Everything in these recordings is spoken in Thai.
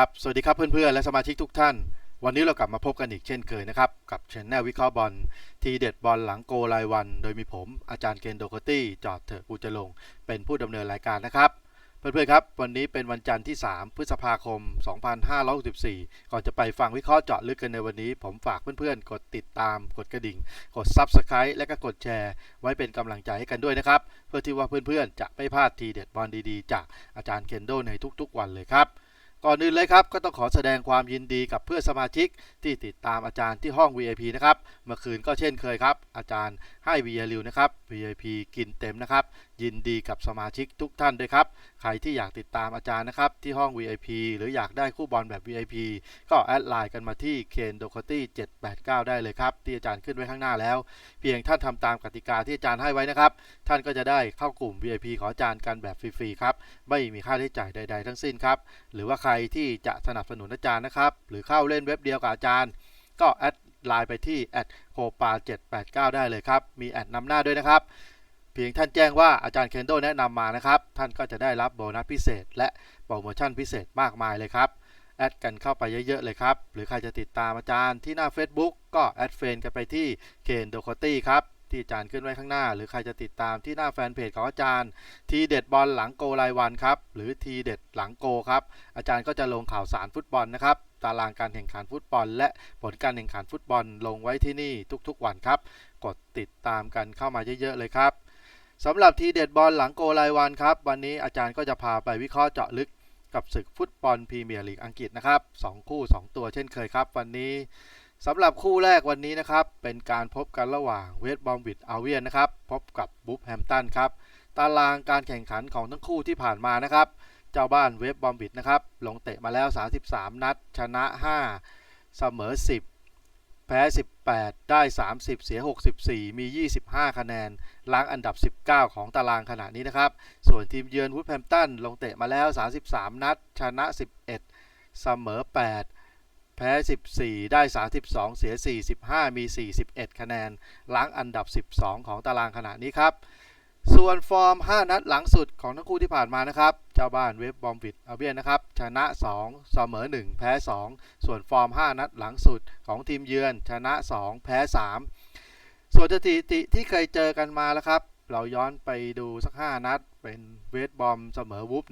ครับ สวัสดีครับเพื่อนๆ และสมาชิกทุกท่าน วันนี้เรากลับมาพบกันอีกเช่นเคยนะครับ กับชแนลวิเคราะห์บอลทีเด็ดบอลหลังโกรายวัน โดยมีผมอาจารย์เคนโดโคตี้ จอดเถอะกูจะลง เป็นผู้ดำเนินรายการนะครับ เพื่อนๆ ครับ วันนี้เป็นวันจันทร์ที่ 3 พฤษภาคม 2564 ก่อนจะไปฟังวิเคราะห์เจาะลึกกันในวันนี้ ผมฝากเพื่อนๆ กดติดตาม กดกระดิ่ง กด Subscribe และก็กดแชร์ ไว้เป็นกำลังใจให้กันด้วยนะครับ เพื่อที่ว่าเพื่อนๆ จะไม่พลาดทีเด็ดบอลดีๆ จากอาจารย์เคนโดในทุกๆ วันเลยครับ ก่อนอื่นเลยครับก็ต้องขอแสดงความยินดีกับเพื่อนสมาชิกที่ติดตามอาจารย์ที่ห้อง VIP นะครับ เมื่อคืนก็เช่นเคยครับ อาจารย์ให้ VIP นะครับ VIP กินเต็มนะครับยินดีกับสมาชิกทุกท่านด้วยครับ ใครที่อยากติดตามอาจารย์นะครับ ที่ห้อง VIP หรืออยากได้คู่บอลแบบ VIP ก็แอดไลน์กันมาที่ ken d o c o t y 789 ได้เลยครับ ที่อาจารย์ขึ้นไว้ข้างหน้าแล้ว เพียงท่านทำตามกติกาที่อาจารย์ให้ไว้นะครับ ท่านก็จะได้เข้ากลุ่ม VIP ของอาจารย์กันแบบฟรีๆครับ ไม่มีค่าใช้จ่ายใด ๆ ทั้งสิ้นครับ หรือว่าใครที่จะสนับสนุนอาจารย์นะครับ หรือเข้าเล่นเว็บเดียวกับอาจารย์ ก็แอดไลน์ไปที่แอดโคปา789 ได้เลยครับ มีแอดนำหน้าด้วยนะครับ เพียงท่านแจ้งว่าอาจารย์เคนโดแนะนำมานะครับ ท่านก็จะได้รับโบนัสพิเศษ และโปรโมชั่นพิเศษมากมายเลยครับ แอดกันเข้าไปเยอะๆเลยครับ หรือใครจะติดตามอาจารย์ที่หน้า Facebook ก็แอดเฟนกันไปที่เคนโดโคตี้ครับที่อาจารย์ขึ้นไว้ข้างหน้า หรือใครจะติดตามที่หน้าแฟนเพจของอาจารย์ ทีเด็ดบอลหลังโกรายวันครับ หรือทีเด็ดหลังโกครับ อาจารย์ก็จะลงข่าวสารฟุตบอลนะครับ ตารางการแข่งขันฟุตบอล และผลการแข่งขันฟุตบอลลงไว้ที่นี่ทุกๆวันครับ กดติดตามกันเข้ามาเยอะๆเลยครับ สำหรับทีเด็ดบอลหลังโกรายวันครับ วันนี้อาจารย์ก็จะพาไปวิเคราะห์เจาะลึกกับศึกฟุตบอลพรีเมียร์ลีกอังกฤษนะครับสองคู่ 2 ตัวเช่นเคยครับ วันนี้สำหรับคู่แรกวันนี้นะครับ เป็นการพบกันระหว่างเวสต์บอมวิดอาเวียนนะครับ พบกับบุ๊ฟแฮมตันครับ ตารางการแข่งขันของทั้งคู่ที่ผ่านมานะครับ เจ้าบ้านเวฟบอมบิดนะครับ ลงเตะมาแล้ว 33 นัด ชนะ 5 เสมอ 10 แพ้ 18 ได้ 30 เสีย 64 มี 25 คะแนนล้างอันดับ 19 ของตารางขณะนี้นะครับ ส่วนทีมเยือนวูดแพมตันลงเตะมาแล้ว 33 นัด ชนะ 11 เสมอ 8 แพ้ 14 ได้ 32 เสีย 45 มี 41 คะแนนล้างอันดับ 12 ของตารางขณะนี้ครับ ส่วนฟอร์ม 5 นัดหลังสุดของทั้งคู่ที่ผ่านมานะครับ เจ้าบ้านเวฟบอมวิดอาเบียนนะครับ ชนะ 2 เสมอ 1 แพ้ 2 ส่วนฟอร์ม 5 นัดหลังสุดของทีมเยือน ชนะ 2 แพ้ 3 ส่วนสถิติที่เคยเจอกันมาแล้วครับ เราย้อนไปดูสัก 5 นัด เป็นเวฟบอมเสมอวูฟ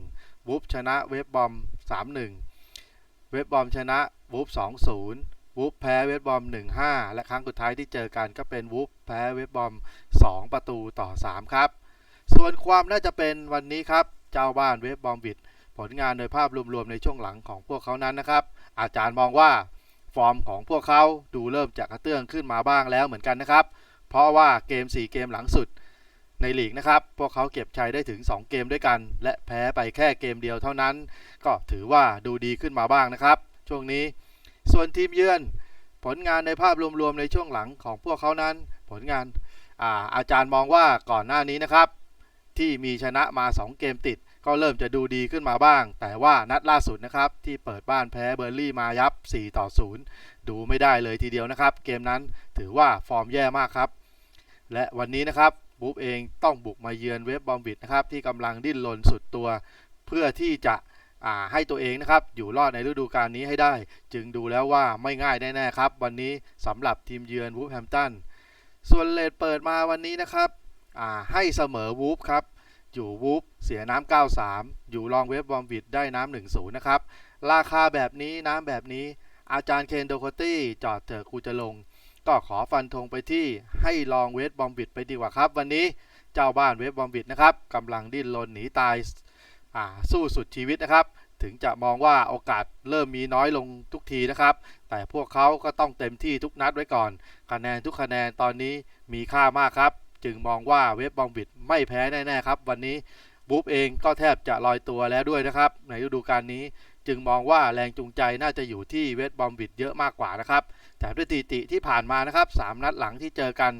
1-1วูฟชนะเวฟบอม3-1 เวฟบอมชนะวูฟ2-0 วูฟแพ้เวฟบอม 1-5 และครั้งสุดท้ายที่เจอกันก็เป็นวูฟแพ้เวฟบอม 2 ประตูต่อ 3 ครับ ส่วนความน่าจะเป็นวันนี้ครับ เจ้าบ้านเวฟบอมบิด ผลงานโดยภาพรวมๆในช่วงหลังของพวกเขานั้นนะครับ อาจารย์มองว่าฟอร์มของพวกเขาดูเริ่มจะกระเตื้องขึ้นมาบ้างแล้วเหมือนกันนะครับ เพราะว่าเกม 4 เกมหลังสุดในลีกนะครับ พวกเขาเก็บชัยได้ถึง 2 เกมด้วยกัน และแพ้ไปแค่เกมเดียวเท่านั้น ก็ถือว่าดูดีขึ้นมาบ้างนะครับ ช่วงนี้ ส่วนทีมเยือน ผลงานในภาพรวมๆในช่วงหลังของพวกเขานั้น ผลงานอาอาจารย์มองว่าก่อนหน้านี้นะครับ ที่มีชนะมา 2 เกมติด ก็เริ่มจะดูดีขึ้นมาบ้าง แต่ว่านัดล่าสุดนะครับ ที่เปิดบ้านแพ้เบอร์ลี่มายับ 4 ต่อ 0 ดูไม่ได้เลยทีเดียวนะครับ เกมนั้นถือว่าฟอร์มแย่มากครับ และวันนี้นะครับบุ๊บเองต้องบุกมาเยือนเวฟบอมบิดนะครับที่กำลังดิ้นรนสุดตัว เพื่อที่จะ ให้ตัวเองนะครับอยู่รอดในฤดูกาลนี้ให้ได้ จึงดูแล้วว่าไม่ง่ายแน่ๆครับ วันนี้สำหรับทีมเยือนวูฟแฮมป์ตันส่วนเลดเปิดมาวันนี้นะครับให้เสมอวูฟครับอยู่วูฟเสียน้ำ93 อยู่รองเวฟบอมบิดได้น้ำ10นะครับ ราคาแบบนี้น้ำแบบนี้ อาจารย์เคนโดโคตี้จอดเถอะกูจะลง ก็ขอฟันธงไปที่ให้ลองเวฟบอมบิดไปดีกว่าครับ วันนี้เจ้าบ้านเวฟบอมบิดนะครับกำลังดิ้นรนหนีตาย สู้สุดชีวิตนะครับ ถึงจะมองว่าโอกาสเริ่มมีน้อยลงทุกทีนะครับ แต่พวกเขาก็ต้องเต็มที่ทุกนัดไว้ก่อน คะแนนทุกคะแนนตอนนี้มีค่ามากครับ จึงมองว่าเวฟบอมบิดไม่แพ้แน่ๆครับ วันนี้บุ๊บเองก็แทบจะลอยตัวแล้วด้วยนะครับ ในฤดูกาลนี้จึงมองว่าแรงจูงใจน่าจะอยู่ที่เวฟบอมบิดเยอะมากกว่านะครับแต่ด้วยสถิติที่ผ่านมานะครับ 3 นัดหลังที่เจอกัน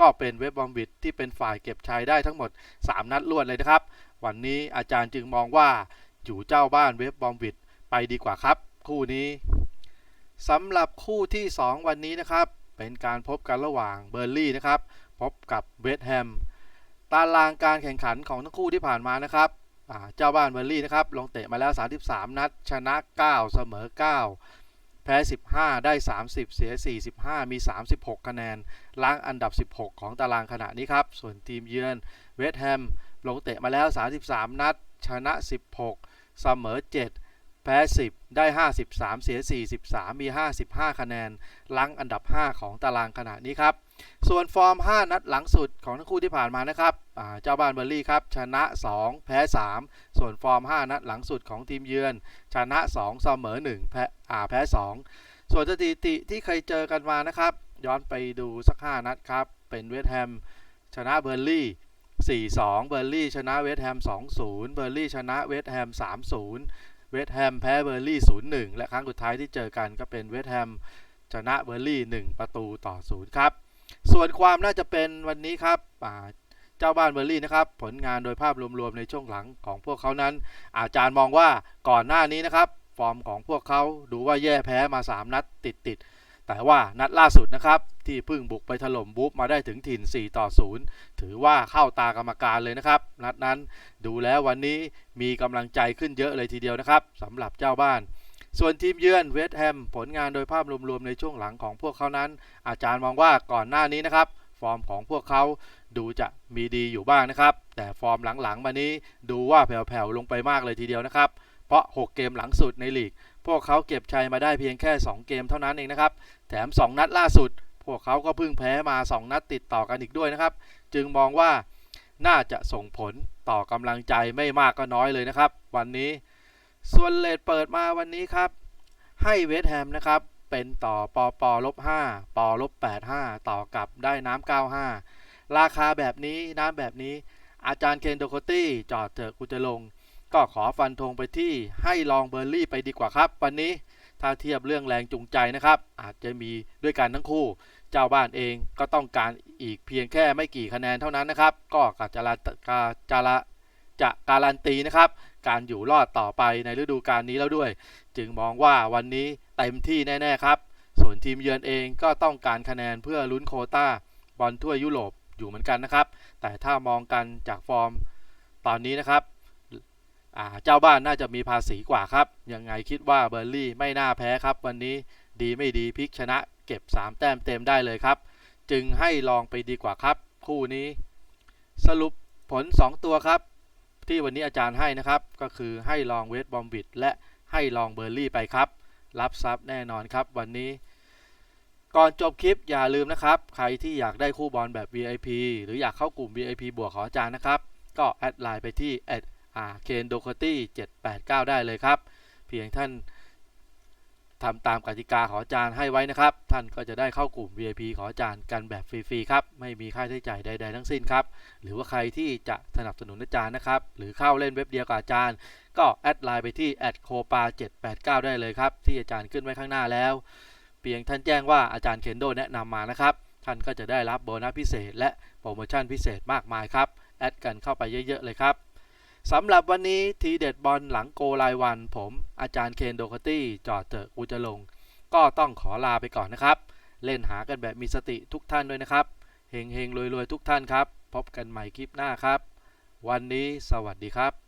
ก็เป็นเวฟบอมบิดที่เป็นฝ่ายเก็บชัยได้ทั้งหมด 3 นัดรวดเลยนะครับ วันนี้อาจารย์จึงมองว่าอยู่เจ้าบ้านเวฟบอมบิดไปดีกว่าครับ คู่นี้สำหรับคู่ที่ 2 วันนี้นะครับ เป็นการพบกันระหว่างเบอร์ลี่นะครับ พบกับเวสต์แฮมตารางการแข่งขันของทั้งคู่ที่ผ่านมานะครับเจ้าบ้านเบอร์ลี่นะครับลงเตะมาแล้ว 33 นัด ชนะ 9 เสมอ 9 แพ้ 15 ได้ 30 เสีย 45 มี 36 คะแนนล้างอันดับ 16 ของตารางขณะนี้ครับ ส่วนทีมเยือนเวสต์แฮม ลงเตะมาแล้ว 33 นัด ชนะ 16 เสมอ 7 แพ้ 10 ได้ 53 เสีย 43 มี 55 คะแนนล้างอันดับ 5 ของตารางขณะนี้ครับ ส่วนฟอร์ม 5 นัดหลังสุดของทั้งคู่ที่ผ่านมานะครับเจ้าบ้านเบอร์ลี่ครับ ชนะ 2 แพ้ 3 ส่วนฟอร์ม 5 นัดหลังสุดของทีมเยือน ชนะ 2 เสมอ 1 แพ้อ่าแพ้ 2 ส่วนสถิติที่เคยเจอกันมานะครับ ย้อนไปดูสัก 5 นัดครับ เป็นเวสต์แฮมชนะเบอร์ลี่ 4-2 เบอร์ลี่ชนะเวสต์แฮม 2-0 เบอร์ลี่ชนะเวสต์แฮม 3-0 เวสต์แฮมแพ้เบอร์ลี่0-1 และครั้งสุดท้ายที่เจอกันก็เป็นเวสต์แฮมชนะเบอร์ลี่1ประตูต่อ0ครับ ส่วนความน่าจะเป็นวันนี้ครับเจ้าบ้านเบอร์ลี่นะครับ ผลงานโดยภาพรวมๆในช่วงหลังของพวกเขานั้น อาจารย์มองว่าก่อนหน้านี้นะครับ ฟอร์มของพวกเขาดูว่าแย่แพ้มา 3 นัดติดๆ แต่ว่านัดล่าสุดนะครับ ที่เพิ่งบุกไปถล่มบุ๊บมาได้ถึงถิ่น 4 ต่อ 0 ถือว่าเข้าตากรรมการเลยนะครับ นัดนั้นดูแล้ววันนี้มีกำลังใจขึ้นเยอะเลยทีเดียวนะครับสำหรับเจ้าบ้าน ส่วนทีมเยือนเวสต์แฮมผลงานโดยภาพรวมๆในช่วงหลังของพวกเขานั้น อาจารย์มองว่าก่อนหน้านี้นะครับ ฟอร์มของพวกเขาดูจะมีดีอยู่บ้างนะครับ แต่ฟอร์มหลังๆมานี้ดูว่าแผ่วๆลงไปมากเลยทีเดียวนะครับ เพราะ 6 เกมหลังสุดในลีก พวกเขาเก็บชัยมาได้เพียงแค่ 2 เกมเท่านั้นเองนะครับ แถม 2 นัดล่าสุด พวกเขาก็เพิ่งแพ้มา 2 นัดติดต่อกันอีกด้วยนะครับ จึงมองว่าน่าจะส่งผลต่อกำลังใจไม่มากก็น้อยเลยนะครับ วันนี้ส่วนเลทเปิดมาวันนี้ครับ ให้เวสแฮมนะครับเป็นต่อปอปอลบ5ปอลบ85 ต่อกับได้น้ำ95 ราคาแบบนี้น้ำแบบนี้ อาจารย์เคนโดโคตี้จอดเถอะกูจะลง ก็ขอฟันธงไปที่ให้ลองเบอร์ลี่ไปดีกว่าครับ วันนี้ถ้าเทียบเรื่องแรงจูงใจนะครับ อาจจะมีด้วยกันทั้งคู่ เจ้าบ้านเองก็ต้องการอีกเพียงแค่ไม่กี่คะแนนเท่านั้นนะครับ ก็กาจะละกาจะละจะการันตีนะครับ การอยู่รอดต่อไปในฤดูกาลนี้แล้วด้วย จึงมองว่าวันนี้เต็มที่แน่ๆครับ ส่วนทีมเยือนเองก็ต้องการคะแนนเพื่อลุ้นโคต้าบอลถ้วยยุโรปอยู่เหมือนกันนะครับ แต่ถ้ามองกันจากฟอร์มตอนนี้นะครับ เจ้าบ้านน่าจะมีภาษีกว่าครับ ยังไงคิดว่าเบอร์ลี่ไม่น่าแพ้ครับ วันนี้ดีไม่ดีพลิกชนะเก็บ 3 แต้มเต็มได้เลยครับ จึงให้ลองไปดีกว่าครับ คู่นี้ สรุปผล 2 ตัวครับ ที่วันนี้อาจารย์ให้นะครับ ก็คือให้ลองเวสบอมบิดและให้ลองเบอร์ลี่ไปครับ รับทรัพย์แน่นอนครับ วันนี้ ก่อนจบคลิปอย่าลืมนะครับ ใครที่อยากได้คู่บอลแบบ VIP หรืออยากเข้ากลุ่ม VIP บวกของอาจารย์นะครับ ก็แอดไลน์ไปที่แอด เคนโดคตี้789 ได้เลยครับ เพียงท่านทำตามกติกาของอาจารย์ให้ไว้นะครับ ท่านก็จะได้เข้ากลุ่ม VIP ของอาจารย์กันแบบฟรีๆครับ ไม่มีค่าใช้จ่ายใด ๆ ทั้งสิ้นครับ หรือว่าใครที่จะสนับสนุนอาจารย์นะครับ หรือเข้าเล่นเว็บเดียวกับอาจารย์ ก็แอดไลน์ไปที่แอดโคปา789 ได้เลยครับ ที่อาจารย์ขึ้นไว้ข้างหน้าแล้ว เพียงท่านแจ้งว่าอาจารย์เคนโดแนะนำมานะครับ ท่านก็จะได้รับโบนัสพิเศษ และโปรโมชั่นพิเศษมากมายครับ แอดกันเข้าไปเยอะๆเลยครับ สำหรับวันนี้ทีเด็ดบอลหลังโกรายวัน ผมอาจารย์เคนโดคตี้จอดเถอะกูจะลง ก็ต้องขอลาไปก่อนนะครับ เล่นหากันแบบมีสติทุกท่านด้วยนะครับเฮงเฮงรวยรวยทุกท่านครับ พบกันใหม่คลิปหน้าครับ วันนี้สวัสดีครับ